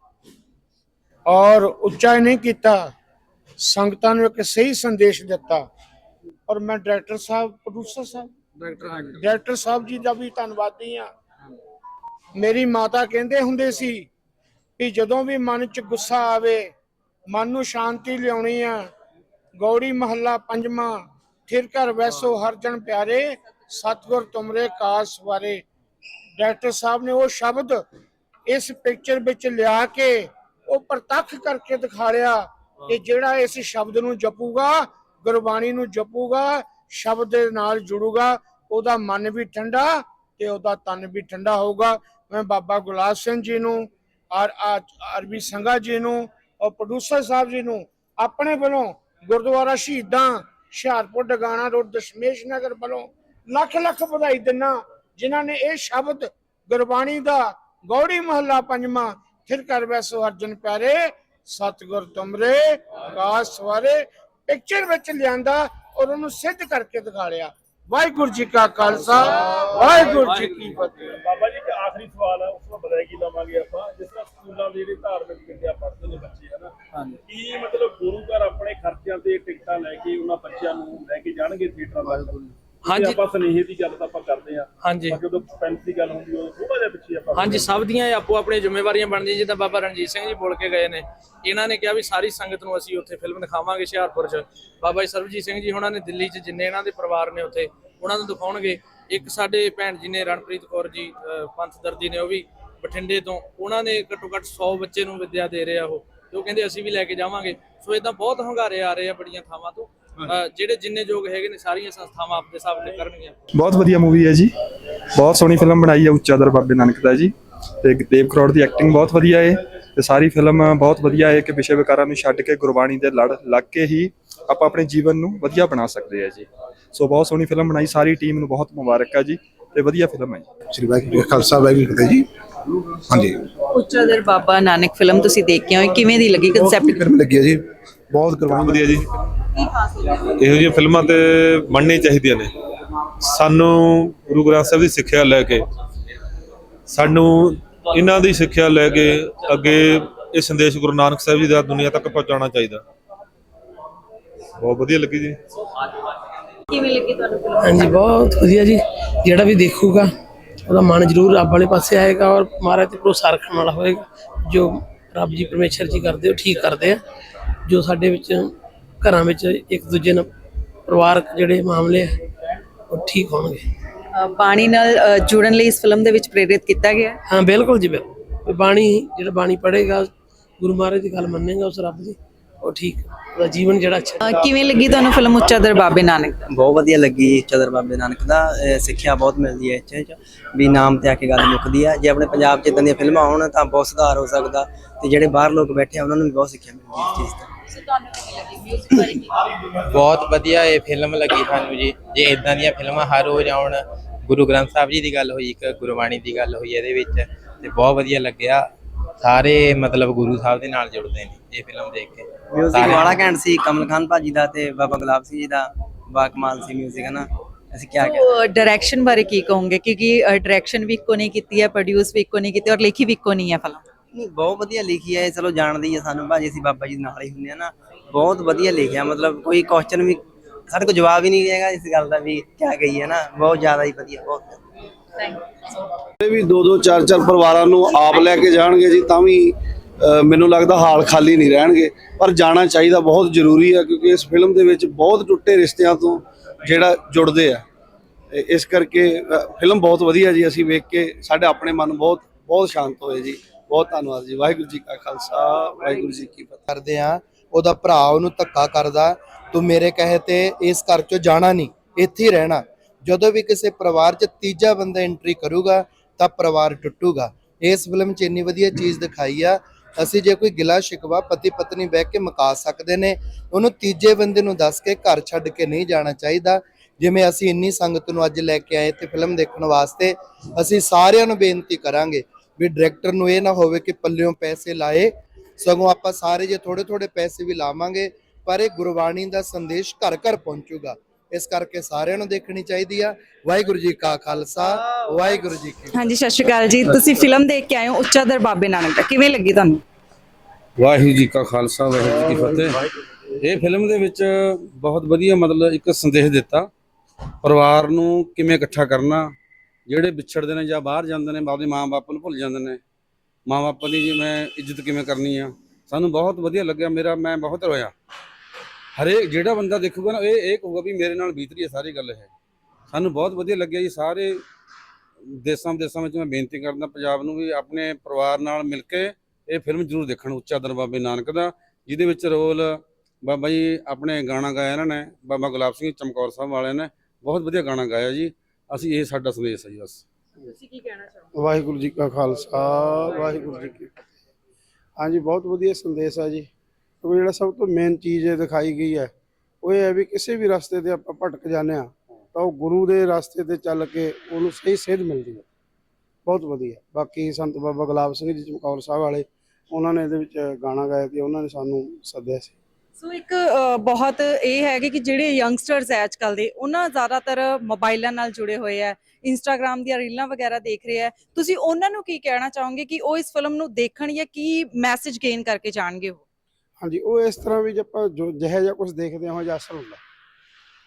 ਔਰ ਉੱਚਾ ਨਹੀਂ ਕੀਤਾ ਸੰਗਤਾਂ ਨੂੰ ਇੱਕ ਸਹੀ ਸੰਦੇਸ਼ ਦਿੱਤਾ। ਔਰ ਮੈਂ ਡਾਇਰੈਕਟਰ ਸਾਹਿਬ ਪ੍ਰੋਡਿਊਸਰ ਸਾਹਿਬ ਡਾਇਰੈਕਟਰ ਸਾਹਿਬ ਜੀ ਦਾ ਵੀ ਧੰਨਵਾਦੀ ਆ ਮੇਰੀ ਮਾਤਾ ਕਹਿੰਦੇ ਹੁੰਦੇ ਸੀ ਕਿ ਜਦੋਂ ਵੀ ਮਨ 'ਚ ਗੁੱਸਾ ਆਵੇ ਮਨ ਨੂੰ ਸ਼ਾਂਤੀ ਲਿਆਉਣੀ ਆ ਗੌੜੀ ਮਹੱਲਾ ਪੰਜਵਾਂ ਫਿਰ ਘਰ ਵੈਸੋ ਹਰ ਜਨ ਪਿਆਰੇ ਸਤਗੁਰ ਤੁਮਰੇ ਕਾਸ ਵਾਰੇ। ਡਾਇਰੈਕਟਰ ਸਾਹਿਬ ਨੇ ਉਹ ਸ਼ਬਦ ਇਸ ਪਿਕਚਰ ਵਿੱਚ ਲਿਆ ਕੇ ਉਹ ਪ੍ਰਤੱਖ ਕਰਕੇ ਦਿਖਾੜਿਆ ਕਿ ਜਿਹੜਾ ਇਸ ਸ਼ਬਦ ਨੂੰ ਜਪੂਗਾ ਗੁਰਬਾਣੀ ਨੂੰ ਜਪੂਗਾ ਸ਼ਬਦ ਦੇ ਨਾਲ ਜੁੜੂਗਾ ਉਹਦਾ ਮਨ ਵੀ ਠੰਡਾ ਤੇ ਉਹਦਾ ਤਨ ਵੀ ਠੰਡਾ ਹੋਊਗਾ। ਮੈਂ ਬਾਬਾ ਗੁਲਾਬ ਸਿੰਘ ਜੀ ਨੂੰ ਔਰ ਅਰਬੀ ਸੰਘਾ ਜੀ ਨੂੰ ਔਰ ਪ੍ਰੋਡਿਊਸਰ ਸਾਹਿਬ ਜੀ ਨੂੰ ਆਪਣੇ ਵੱਲੋਂ ਗੁਰਦੁਆਰਾ ਸ਼ਹੀਦਾਂ ਹੁਸ਼ਿਆਰਪੁਰ ਡਗਾਣਾ ਰੋਡ ਦਸ਼ਮੇਸ਼ ਨਗਰ ਵੱਲੋਂ ਲੱਖ ਲੱਖ ਵਧਾਈ ਦਿੰਨਾ ਜਿਨ੍ਹਾਂ ਨੇ ਇਹ ਸ਼ਬਦ ਗੁਰਬਾਣੀ ਦਾ ਗੌੜੀ ਮਹੱਲਾ ਪੰਜਵਾਂ ਫਿਰ ਕਰ ਵੈਸੋ ਅਰਜਨ ਪਿਆਰੇ ਸਤਿਗੁਰ ਤੁਮਰੇ ਕਾਸ ਸਵਾਰੇ ਪਿਕਚਰ ਵਿੱਚ ਲਿਆਂਦਾ ਔਰ ਉਹਨੂੰ ਸਿੱਧ ਕਰਕੇ ਦਿਖਾੜਿਆ ਵਾਹਿਗੁਰੂ ਜੀ ਕਾ ਖਾਲਸਾ ਵਾਹਿਗੁਰੂ ਜੀ ਕੀ ਫਤਿਹ। ਬਾਬਾ ਜੀ ਇੱਕ ਆਖਰੀ ਸਵਾਲ ਹੈ ਉਸ ਤੋਂ ਬਦਾਇਗੀ ਲਵਾਂਗੇ ਆਪਾਂ। ਜਿਸ ਤਰ੍ਹਾਂ ਸਕੂਲਾਂ ਦੇ ਜਿਹੜੇ ਧਾਰਮਿਕ ਵਿਦਿਆ ਪੜ੍ਹਦੇ ਨੇ ਬੱਚੇ ਹਨਾ? ਹਾਂਜੀ। ਕੀ ਮਤਲਬ ਗੁਰੂ ਘਰ ਆਪਣੇ ਖਰਚਿਆਂ ਤੇ ਟਿਕਟਾਂ ਲੈ ਕੇ ਉਹਨਾਂ ਬੱਚਿਆਂ ਨੂੰ ਲੈ ਕੇ ਜਾਣਗੇ ਥੀਏਟਰਾਂ ਵੱਲ? ਹਾਂਜੀ। ਆਪਾਂ ਸੁਨੇਹੇ ਦੀ ਗੱਲ ਤਾਂ ਆਪਾਂ ਕਰਦੇ ਆ ਹਾਂਜੀ। ਪਰ ਜਦੋਂ ਸਸਪੈਂਸ ਦੀ ਗੱਲ ਹੁੰਦੀ ਉਹ ਥੋੜਾ ਜਿਹਾ ਪਿੱਛੇ ਆਪਾਂ ਹਾਂਜੀ ਸਭ ਦੀਆਂ ਆਪੋ ਆਪਣੀਆਂ ਜ਼ਿੰਮੇਵਾਰੀਆਂ ਬਣਦੀਆਂ ਜਿੱਦਾਂ ਬਾਬਾ ਰਣਜੀਤ ਸਿੰਘ ਜੀ ਬੋਲ ਕੇ ਗਏ ਨੇ। ਇਹਨਾਂ ਨੇ ਕਿਹਾ ਵੀ ਸਾਰੀ ਸੰਗਤ ਨੂੰ ਅਸੀਂ ਉੱਥੇ ਫਿਲਮ ਦਿਖਾਵਾਂਗੇ ਹੁਸ਼ਿਆਰਪੁਰ 'ਚ। ਬਾਬਾ ਜੀ ਸਰਬਜੀਤ ਸਿੰਘ ਜੀ ਉਹਨਾਂ ਨੇ ਦਿੱਲੀ 'ਚ ਜਿੰਨੇ ਇਹਨਾਂ ਦੇ ਪਰਿਵਾਰ ਨੇ ਉੱਥੇ ਉਹਨਾਂ ਨੂੰ ਦਿਖਾਉਣਗੇ। ਇੱਕ ਸਾਡੇ ਭੈਣ ਜੀ ਨੇ ਰਣਪ੍ਰੀਤ ਕੌਰ ਜੀ ਪੰਥ ਦਰਦੀ ਨੇ ਉਹ ਵੀ ਬਠਿੰਡੇ ਤੋਂ। ਉਹਨਾਂ ਨੇ ਘੱਟੋ ਘੱਟ 100 ਬੱਚੇ ਨੂੰ ਵਿੱਦਿਆ ਦੇ ਰਹੇ ਆ ਉਹ। ਤੇ ਉਹ ਕਹਿੰਦੇ ਅਸੀਂ ਵੀ ਲੈ ਕੇ ਜਾਵਾਂਗੇ। ਸੋ ਇਦਾਂ ਬਹੁਤ ਹੰਗਾਰੇ ਆ ਰਹੇ ਆ ਬੜੀਆਂ ਥਾਵਾਂ ਤੋਂ। ਜਿਹੜੇ ਜਿੰਨੇ ਯੋਗ ਹੈਗੇ ਨੇ ਸਾਰੀਆਂ ਸੰਸਥਾਵਾਂ ਆਪਦੇ ਹਿਸਾਬ ਤੇ ਕਰਨਗੀਆਂ। ਬਹੁਤ ਵਧੀਆ ਮੂਵੀ ਹੈ ਜੀ। ਬਹੁਤ ਸੋਹਣੀ ਫਿਲਮ ਬਣਾਈ ਹੈ ਉੱਚਾ ਦਰ ਬਾਬੇ ਨਾਨਕ ਦਾ ਜੀ। ਤੇ ਦੇਵ ਕਰੋੜ ਦੀ ਐਕਟਿੰਗ ਬਹੁਤ ਵਧੀਆ ਹੈ ਤੇ ਸਾਰੀ ਫਿਲਮ ਬਹੁਤ ਵਧੀਆ ਹੈ ਕਿ ਵਿਸ਼ੇ ਵਿਕਾਰਾਂ ਨੂੰ ਛੱਡ ਕੇ ਗੁਰਬਾਣੀ ਦੇ ਲੜ ਲੱਗ ਕੇ ਹੀ ਆਪਾਂ ਆਪਣੇ ਜੀਵਨ ਨੂੰ ਵਧੀਆ ਬਣਾ ਸਕਦੇ ਹਾਂ ਜੀ। ਸੋ ਬਹੁਤ ਸੋਹਣੀ ਫਿਲਮ ਬਣਾਈ ਸਾਰੀ ਟੀਮ ਨੂੰ ਬਹੁਤ ਮੁਬਾਰਕ ਹੈ ਜੀ। ਤੇ ਵਧੀਆ ਫਿਲਮ ਹੈ ਜੀ। ਸ਼੍ਰੀ ਵਾਹਿਗੁਰੂ ਖਾਲਸਾ ਵਾਹਿਗੁਰੂ ਜੀ ਕੀ ਫਤਿਹ ਜੀ। ਹਾਂਜੀ। ਉੱਚਾਦਰ ਬਾਬਾ ਨਾਨਕ ਫਿਲਮ ਤੁਸੀਂ ਦੇਖ ਕੇ ਆਏ ਕਿਵੇਂ ਦੀ ਲੱਗੀ ਕਨਸੈਪਟ ਫਿਲਮ ਲੱਗੀ ਹੈ ਜੀ। ਬਹੁਤ ਕੁਰਬਾਨੀ ਵਧੀਆ ਜੀ। ਇਹੋ ਜਿਹੀਆਂ ਫਿਲਮਾਂ ਤੇ ਬਣਨੀ ਚਾਹੀਦੀਆਂ ਨੇ। ਸਾਨੂੰ ਗੁਰੂ ਗ੍ਰੰਥ ਸਾਹਿਬ ਦੀ ਸਿੱਖਿਆ ਲੈ ਕੇ ਸਾਨੂੰ ਇਹਨਾਂ ਦੀ ਸਿੱਖਿਆ ਲੈ ਕੇ ਅੱਗੇ ਇਹ ਸੰਦੇਸ਼ ਗੁਰੂ ਨਾਨਕ ਸਾਹਿਬ ਜੀ ਦਾ ਦੁਨੀਆ ਤੱਕ ਪਹੁੰਚਾਉਣਾ ਚਾਹੀਦਾ। ਬਹੁਤ ਵਧੀਆ ਲੱਗੀ ਜੀ। ਕਿਵੇਂ ਲੱਗੀ ਤੁਹਾਨੂੰ ਫਿਲਮ ਹਾਂਜੀ ਬਹੁਤ ਵਧੀਆ ਜੀ। ਜਿਹੜਾ ਵੀ ਦੇਖੂਗਾ ਉਹਦਾ ਮਨ ਜ਼ਰੂਰ ਰੱਬ ਵਾਲੇ ਪਾਸੇ ਆਏਗਾ ਔਰ ਮਹਾਰਾਜ ਤੇ ਭਰੋਸਾ ਰੱਖਣ ਵਾਲਾ ਹੋਏਗਾ। ਜੋ ਰੱਬ ਜੀ ਪਰਮੇਸ਼ਰ ਜੀ ਕਰਦੇ ਉਹ ਠੀਕ ਕਰਦੇ ਆ। ਜੋ ਸਾਡੇ ਵਿੱਚ ਘਰਾਂ ਵਿੱਚ ਇੱਕ ਦੂਜੇ ਨਾਲ ਪਰਿਵਾਰਕ ਜਿਹੜੇ ਮਾਮਲੇ ਆ ਉਹ ਠੀਕ ਹੋਣਗੇ। ਅ, ਬਾਣੀ ਨਾਲ ਅ, ਜੁੜਨ ਲਈ ਇਸ ਫਿਲਮ ਦੇ ਵਿੱਚ ਪ੍ਰੇਰਿਤ ਕੀਤਾ ਗਿਆ ਹੈ। ਹਾਂ ਬਿਲਕੁਲ ਜੀ ਬਿਲਕੁਲ। ਵੀ ਬਾਣੀ ਜਿਹੜਾ ਬਾਣੀ ਪੜ੍ਹੇਗਾ ਗੁਰੂ ਮਹਾਰਾਜ ਦੀ ਗੱਲ ਮੰਨੇਗਾ ਉਸ ਰੱਬ ਦੀ ਉਹ ਠੀਕ ਉਹਦਾ ਜੀਵਨ ਜਿਹੜਾ ਅੱਛਾ ਅ, ਕਿਵੇਂ ਲੱਗੀ ਤੁਹਾਨੂੰ ਫਿਲਮ ਉੱਚਾਦਰ ਬਾਬੇ ਨਾਨਕ ਦਾ? ਬਹੁਤ ਵਧੀਆ ਲੱਗੀ ਜੀ ਚਦਰ ਬਾਬੇ ਨਾਨਕ ਦਾ ਅਹ ਸਿੱਖਿਆ ਬਹੁਤ ਮਿਲਦੀ ਹੈ ਇੱਥੇ ਚ ਵੀ ਨਾਮ ਤੇ ਆ ਕੇ ਗੱਲ ਮੁੱਕਦੀ ਹੈ। ਜੇ ਆਪਣੇ ਪੰਜਾਬ 'ਚ ਇਦਾਂ ਦੀਆਂ ਫਿਲਮਾਂ ਆਉਣ ਤਾਂ ਬਹੁਤ ਸੁਧਾਰ ਹੋ ਸਕਦਾ ਤੇ ਜਿਹੜੇ ਬਾਹਰ ਲੋਕ ਬੈਠੇ ਆ ਉਹਨਾਂ ਨੂੰ ਵੀ ਬਹੁਤ ਸਿੱਖਿਆ ਮਿਲਦੀ ਇਸ ਚੀਜ਼ ਤੋਂ ਬਹੁਤ ਵਧੀਆ ਇਹ ਫਿਲਮ ਲੱਗੀ ਸਾਨੂੰ ਜੀ। ਜੇ ਇਦਾਂ ਦੀਆਂ ਫਿਲਮਾਂ ਹਰ ਰੋਜ਼ ਆਉਣ ਗੁਰੂ ਗ੍ਰੰਥ ਸਾਹਿਬ ਜੀ ਦੀ ਗੱਲ ਹੋਈ ਇੱਕ ਗੁਰਬਾਣੀ ਦੀ ਗੱਲ ਹੋਈ ਇਹਦੇ ਵਿੱਚ ਤੇ ਬਹੁਤ ਵਧੀਆ ਲੱਗਿਆ। ਸਾਰੇ ਮਤਲਬ ਗੁਰੂ ਸਾਹਿਬ ਦੇ ਨਾਲ ਜੁੜਦੇ ਨੇ ਇਹ ਫਿਲਮ ਦੇਖ ਕੇ। ਮਿਊਜ਼ਿਕ ਵਾਲਾ ਘੈਂਟ ਸੀ ਕਮਲ ਖਾਨ ਭਾਜੀ ਦਾ ਤੇ ਬਾਬਾ ਗੁਲਾਬ ਸਿੰਘ ਜੀ ਦਾ ਬਾ ਕਮਾਲ ਸੀ ਮਿਊਜ਼ਿਕ ਹੈ ਨਾ ਅਸੀਂ ਕੀ ਕਹਿ ਡਾਇਰੈਕਸ਼ਨ ਬਾਰੇ ਕੀ ਕਹੋਗੇ? ਕਿਉਂਕਿ ਡਾਇਰੈਕਸ਼ਨ ਵੀ ਇੱਕੋ ਨਹੀਂ ਕੀਤੀ ਹੈ ਪ੍ਰੋਡਿਊਸ ਵੀ ਇੱਕੋ ਨਹੀਂ ਕੀਤੀ ਔਰ ਲਿਖੀ ਵੀ ਇੱਕੋ ਨਹੀਂ ਹੈ ਫਿਲਮ। ਨਹੀਂ ਬਹੁਤ ਵਧੀਆ ਲਿਖੀ ਹੈ ਇਹ ਚਲੋ ਜਾਣਦੇ ਹੀ ਆ ਸਾਨੂੰ ਭਾਜੀ ਅਸੀਂ ਬਾਬਾ ਜੀ ਦੇ ਨਾਲ ਹੀ ਹੁੰਦੇ ਆ ਨਾ। ਬਹੁਤ ਵਧੀਆ ਲਿਖਿਆ ਮਤਲਬ ਕੋਈ ਕੁਐਸਚਨ ਵੀ ਸਾਡੇ ਕੋਲ ਜਵਾਬ ਹੀ ਨਹੀਂ ਹੈਗਾ ਇਸ ਗੱਲ ਦਾ ਵੀ ਕੀ ਕਹੀਏ ਨਾ ਬਹੁਤ ਜ਼ਿਆਦਾ ਹੀ ਵਧੀਆ ਬਹੁਤ ਇਹ ਵੀ ਦੋ ਦੋ ਚਾਰ ਚਾਰ ਪਰਿਵਾਰਾਂ ਨੂੰ ਆਪ ਲੈ ਕੇ ਜਾਣਗੇ ਜੀ ਤਾਂ ਵੀ ਅ, ਮੈਨੂੰ ਲੱਗਦਾ ਹਾਲ ਖਾਲੀ ਨਹੀਂ ਰਹਿਣਗੇ। ਪਰ ਜਾਣਾ ਚਾਹੀਦਾ ਬਹੁਤ ਜ਼ਰੂਰੀ ਆ ਕਿਉਂਕਿ ਇਸ ਫਿਲਮ ਦੇ ਵਿੱਚ ਬਹੁਤ ਟੁੱਟੇ ਰਿਸ਼ਤਿਆਂ ਤੋਂ ਜਿਹੜਾ ਜੁੜਦੇ ਆ। ਇਹ- ਇਸ ਕਰਕੇ ਅ, ਫਿਲਮ ਬਹੁਤ ਵਧੀਆ ਜੀ ਅਸੀਂ ਵੇਖ ਕੇ ਸਾਡੇ ਆਪਣੇ ਮਨ ਬਹੁਤ ਬਹੁਤ ਸ਼ਾਂਤ ਹੋਏ ਜੀ। ਬਹੁਤ ਧੰਨਵਾਦ ਜੀ, ਵਾਹਿਗੁਰੂ ਜੀ ਕਾ ਖਾਲਸਾ, ਵਾਹਿਗੁਰੂ ਜੀ ਕੀ ਫਤਿਹ। ਕਰਦੇ ਆ ਉਹਦਾ ਭਰਾ ਉਹਨੂੰ ਧੱਕਾ ਕਰਦਾ, ਤੂੰ ਮੇਰੇ ਕਹੇ ਤੇ ਇਸ ਘਰ ਚੋਂ ਜਾਣਾ ਨਹੀਂ, ਇੱਥੇ ਹੀ ਰਹਿਣਾ। ਜਦੋਂ ਵੀ ਕਿਸੇ ਪਰਿਵਾਰ 'ਚ ਤੀਜਾ ਬੰਦਾ ਐਂਟਰੀ ਕਰੂਗਾ, ਤਾਂ ਪਰਿਵਾਰ ਟੁੱਟੂਗਾ। ਇਸ ਫਿਲਮ 'ਚ ਇੰਨੀ ਵਧੀਆ ਚੀਜ਼ ਦਿਖਾਈ ਆ, ਅਸੀਂ ਜੇ ਕੋਈ ਗਿਲਾ ਸ਼ਿਕਵਾ ਪਤੀ ਪਤਨੀ ਬਹਿ ਕੇ ਮੁਕਾ ਸਕਦੇ ਨੇ, ਉਹਨੂੰ ਤੀਜੇ ਬੰਦੇ ਨੂੰ ਦੱਸ ਕੇ ਘਰ ਛੱਡ ਕੇ ਨਹੀਂ ਜਾਣਾ ਚਾਹੀਦਾ। ਜਿਵੇਂ ਅਸੀਂ ਇੰਨੀ ਸੰਗਤ ਨੂੰ ਅੱਜ ਲੈ ਕੇ ਆਏ ਤੇ ਫਿਲਮ ਦੇਖਣ ਵਾਸਤੇ, ਅਸੀਂ ਸਾਰਿਆਂ ਨੂੰ ਬੇਨਤੀ ਕਰਾਂਗੇ ਵੀ ਡਾਇਰੈਕਟਰ ਨੂੰ ਇਹ ਨਾ ਹੋਵੇ ਕਿ ਪੱਲਿਓਂ ਪੈਸੇ ਲਾਏ ਸਗੋਂ ਆਪਾਂ ਸਾਰੇ ਜੇ ਥੋੜੇ ਥੋੜੇ ਪੈਸੇ ਵੀ ਲਾਵਾਂਗੇ ਪਰ ਇਹ ਗੁਰਬਾਣੀ ਦਾ ਸੰਦੇਸ਼ ਘਰ ਘਰ ਪਹੁੰਚੂਗਾ। ਇਸ ਕਰਕੇ ਸਾਰਿਆਂ ਨੂੰ ਦੇਖਣੀ ਚਾਹੀਦੀ ਆ। ਵਾਹਿਗੁਰੂ ਜੀ ਕਾ ਖਾਲਸਾ ਵਾਹਿਗੁਰੂ ਜੀ ਕੀ ਫਤਿਹ। ਹਾਂਜੀ ਸਤਿ ਸ਼੍ਰੀ ਅਕਾਲ ਜੀ। ਤੁਸੀਂ ਫਿਲਮ ਦੇਖ ਕੇ ਆਏ ਹੋ ਉੱਚਾ ਦਰ ਬਾਬੇ ਨਾਨਕ ਦਾ ਕਿਵੇਂ ਲੱਗੀ ਤੁਹਾਨੂੰ? ਵਾਹਿਗੁਰੂ ਜੀ ਕਾ ਖਾਲਸਾ ਵਾਹਿਗੁਰੂ ਜੀ ਕੀ ਫਤਿਹ। ਇਹ ਫਿਲਮ ਦੇ ਵਿੱਚ ਬਹੁਤ ਵਧੀਆ ਮਤਲਬ ਇੱਕ ਸੰਦੇਸ਼ ਦਿੱਤਾ। ਪਰਿਵਾਰ ਨੂੰ ਕਿਵੇਂ ਇਕੱਠਾ ਕਰਨਾ ਜਿਹੜੇ ਵਿਛੜਦੇ ਨੇ ਜਾਂ ਬਾਹਰ ਜਾਂਦੇ ਨੇ, ਆਪਦੇ ਮਾਂ-ਬਾਪ ਨੂੰ ਭੁੱਲ ਜਾਂਦੇ ਨੇ। ਮਾਂ-ਬਾਪ ਦੀ ਜੀ ਮੈਂ ਇੱਜ਼ਤ ਕਿਵੇਂ ਕਰਨੀ ਆ? ਸਾਨੂੰ ਬਹੁਤ ਵਧੀਆ ਲੱਗਿਆ, ਮੇਰਾ, ਮੈਂ ਬਹੁਤ ਰੋਇਆ। ਹਰੇਕ, ਜਿਹੜਾ ਬੰਦਾ ਦੇਖੂਗਾ ਨਾ, ਇਹ ਇਹ ਕਹੂਗਾ ਵੀ ਮੇਰੇ ਨਾਲ ਬੀਤ ਰਹੀ ਹੈ, ਸਾਰੀ ਗੱਲ ਇਹ। ਸਾਨੂੰ ਬਹੁਤ ਵਧੀਆ ਲੱਗਿਆ ਜੀ, ਸਾਰੇ ਦੇਸਾਂ ਵਿਦੇਸਾਂ ਵਿੱਚ ਮੈਂ ਬੇਨਤੀ ਕਰਦਾ, ਪੰਜਾਬ ਨੂੰ ਵੀ ਆਪਣੇ ਪਰਿਵਾਰ ਨਾਲ ਮਿਲ ਕੇ ਇਹ ਫਿਲਮ ਜ਼ਰੂਰ ਦੇਖਣ, ਉੱਚਾ ਦਰ ਬਾਬੇ ਨਾਨਕ ਦਾ, ਜਿਹਦੇ ਵਿੱਚ ਰੋਲ ਬਾਬਾ ਜੀ ਆਪਣੇ ਗਾਣਾ ਗਾਇਆ ਇਹਨਾਂ ਨੇ, ਬਾਬਾ ਗੁਲਾਬ ਸਿੰਘ ਚਮਕੌਰ ਸਾਹਿਬ ਵਾਲਿਆਂ ਨੇ, ਬਹੁਤ ਵਧੀਆ ਗਾਣਾ ਗਾਇਆ ਜੀ। ਅਸੀਂ ਇਹ ਸਾਡਾ ਸੰਦੇਸ਼ ਹੈ ਜੀ ਬਸ। ਤੁਸੀਂ ਕੀ ਕਹਿਣਾ ਚਾਹੋਗੇ? ਵਾਹਿਗੁਰੂ ਜੀ ਕਾ ਖਾਲਸਾ ਵਾਹਿਗੁਰੂ ਜੀ ਕੀ ਫਤਿਹ। ਹਾਂਜੀ ਬਹੁਤ ਵਧੀਆ ਸੰਦੇਸ਼ ਆ ਜੀ। ਕਿਉਂਕਿ ਜਿਹੜਾ ਸਭ ਤੋਂ ਮੇਨ ਚੀਜ਼ ਇਹ ਦਿਖਾਈ ਗਈ ਹੈ ਉਹ ਇਹ ਹੈ ਵੀ ਕਿਸੇ ਵੀ ਰਸਤੇ ਤੇ ਆਪਾਂ ਭਟਕ ਜਾਂਦੇ ਆ ਤਾਂ ਉਹ ਗੁਰੂ ਦੇ ਰਸਤੇ ਤੇ ਚੱਲ ਕੇ ਉਹਨੂੰ ਸਹੀ ਸੇਧ ਮਿਲਦੀ ਹੈ। ਬਹੁਤ ਵਧੀਆ। ਬਾਕੀ ਸੰਤ ਬਾਬਾ ਗੁਲਾਬ ਸਿੰਘ ਜੀ ਚਮਕੌਰ ਸਾਹਿਬ ਵਾਲੇ ਉਹਨਾਂ ਨੇ ਇਹਦੇ ਵਿੱਚ ਗਾਣਾ ਗਾਇਆ ਤੇ ਉਹਨਾਂ ਨੇ ਸਾਨੂੰ ਸੱਦਿਆ ਸੀ। ਸੋ ਇੱਕ ਅ, ਬਹੁਤ ਇਹ ਹੈ ਕਿ ਜਿਹੜੇ ਯੰਗਸਟਰਸ ਹੈ ਅੱਜਕੱਲ ਦੇ ਉਹਨਾਂ ਜ਼ਿਆਦਾਤਰ ਮੋਬਾਈਲਾਂ ਨਾਲ ਜੁੜੇ ਹੋਏ ਆ ਇੰਸਟਾਗ੍ਰam ਦੀਆਂ ਰੀਲਾਂ ਵਗੈਰਾ ਦੇਖ ਰਹੇ ਆ ਤੁਸੀਂ ਉਹਨਾਂ ਨੂੰ ਕੀ ਕਹਿਣਾ ਚਾਹੋਗੇ ਕਿ ਉਹ ਇਸ ਫਿਲਮ ਨੂੰ ਦੇਖਣ ਜਾਂ ਕੀ ਮੈਸੇਜ ਗੇਨ ਕਰਕੇ ਜਾਣਗੇ ਉਹ? ਹਾਂਜੀ ਉਹ ਇਸ ਤਰ੍ਹਾਂ ਵੀ ਜੇ ਆਪਾਂ ਜੋ ਜਿਹੋ ਜਿਹਾ ਕੁਝ ਦੇਖਦੇ ਹਾਂ ਉਹ ਜਿਹਾ ਅਸਰ ਹੁੰਦਾ।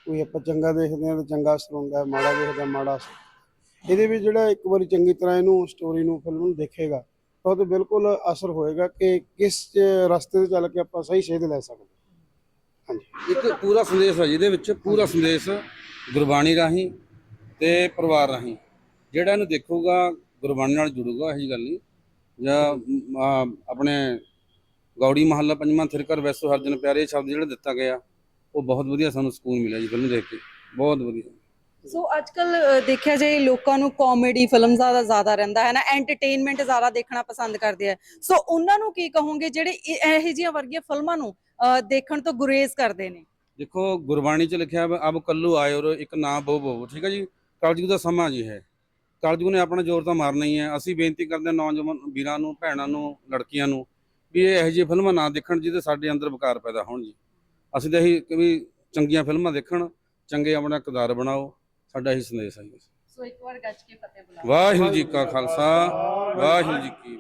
ਕੋਈ ਆਪਾਂ ਚੰਗਾ ਦੇਖਦੇ ਹਾਂ ਤਾਂ ਚੰਗਾ ਅਸਰ ਹੁੰਦਾ ਹੈ, ਮਾੜਾ ਦੇਖਦੇ ਹਾਂ ਮਾੜਾ ਅਸਰ ਇਹਦੇ ਵਿੱਚ ਜਿਹੜਾ ਇੱਕ ਵਾਰੀ ਚੰਗੀ ਤਰ੍ਹਾਂ ਇਹਨੂੰ ਸਟੋਰੀ ਨੂੰ ਫਿਲਮ ਨੂੰ ਦੇਖੇਗਾ ਤਾਂ ਉਹ ਤੇ ਬਿਲਕੁਲ ਅਸਰ ਹੋਏਗਾ ਕਿ ਕਿਸ ਅਹ, ਰਸਤੇ ਤੇ ਚੱਲ ਕੇ ਆਪਾਂ ਸਹੀ ਸੇਧ ਲੈ ਸਕਦੇ ਹਾਂਜੀ। ਇੱਕ ਪੂਰਾ ਸੰਦੇਸ਼ ਹੈ ਜਿਹਦੇ ਵਿੱਚ ਪੂਰਾ ਸੰਦੇਸ਼ ਗੁਰਬਾਣੀ ਰਾਹੀਂ ਤੇ ਪਰਿਵਾਰ ਰਾਹੀਂ। ਜਿਹੜਾ ਇਹਨੂੰ ਦੇਖੂਗਾ, ਗੁਰਬਾਣੀ ਨਾਲ ਜੁੜੂਗਾ, ਇਹੀ ਗੱਲ ਨਹੀਂ। ਜਾਂ ਆਪਣੇ ਗੌੜੀ ਮਹੱਲਾ ਪੰਜਵਾਂ ਥਿਰਕਰ ਵੈਸੋ ਹਰਜਨ ਪਿਆਰੇ ਸ਼ਬਦ ਜਿਹੜਾ ਦਿੱਤਾ ਗਿਆ, ਉਹ ਬਹੁਤ ਵਧੀਆ ਸਾਨੂੰ ਸਕੂਨ ਮਿਲਿਆ ਜੀ ਫਿਲਮ ਦੇਖ ਕੇ। ਬਹੁਤ ਵਧੀਆ। ਸੋ ਅੱਜ ਅੱਜਕੱਲ ਦੇਖਿਆ ਜਾਏ, ਲੋਕਾਂ ਨੂੰ ਕਾਮੇਡੀ ਫਿਲਮ ਦਾ ਜ਼ਿਆਦਾ ਰਹਿੰਦਾ ਹੈ ਨਾ ਐਂਟਰਟੇਨਮੈਂਟ ਜ਼ਿਆਦਾ ਦੇਖਣਾ ਪਸੰਦ ਕਰਦੇ ਆ। ਸੋ ਉਹਨਾਂ ਨੂੰ ਕੀ ਕਹੋਗੇ ਜਿਹੜੇ ਇਹ- ਇਹੋ ਜਿਹੀਆਂ ਵਰਗੀਆਂ ਫਿਲਮਾਂ ਨੂੰ ਦੇਖਣ ਤੋਂ ਗੁਰੇਜ਼ ਕਰਦੇ ਨੇ। ਦੇਖੋ ਗੁਰਬਾਣੀ 'ਚ ਲਿਖਿਆ ਹੈ ਅਬ ਕੱਲੂ ਆਏ ਔਰ ਇੱਕ ਨਾ ਬੋ ਬੋ ਠੀਕ ਹੈ ਜੀ? ਕਲਯੁਗ ਦਾ ਸਮਾਂ ਜੀ ਹੈ। ਕਲਯੁਗ ਨੇ ਆਪਣਾ ਜ਼ੋਰ ਤਾਂ ਮਾਰਨਾ ਹੀ ਹੈ। ਅਸੀਂ ਬੇਨਤੀ ਕਰਦੇ ਹਾਂ ਨੌਜਵਾਨ ਵੀਰਾਂ ਨੂੰ ਭੈਣਾਂ ਨੂੰ ਲੜਕੀਆਂ ਨੂੰ ਵੀ ਇਹ ਇਹੋ ਜਿਹੀਆਂ ਫਿਲਮਾਂ ਨਾ ਦੇਖਣ ਜਿਹਦੇ ਸਾਡੇ ਅੰਦਰ ਵਿਕਾਰ ਪੈਦਾ ਹੋਣ ਜੀ। ਅਸੀਂ ਤਾਂ ਇਹੀ ਕਿ ਵੀ ਚੰਗੀਆਂ ਫਿਲਮਾਂ ਦੇਖਣ ਚੰਗੇ ਆਪਣਾ ਕਿਰਦਾਰ ਬਣਾਓ। ਸਾਡਾ ਇਹੀ ਸੰਦੇਸ਼ ਹੈ ਜੀ। ਸੋ ਇੱਕ ਵਾਰ ਗੱਜ ਕੇ ਫਤਿਹ ਬੁਲਾਓ। ਵਾਹਿਗੁਰੂ ਜੀ ਕਾ ਖਾਲਸਾ ਵਾਹਿਗੁਰੂ ਜੀ ਕੀ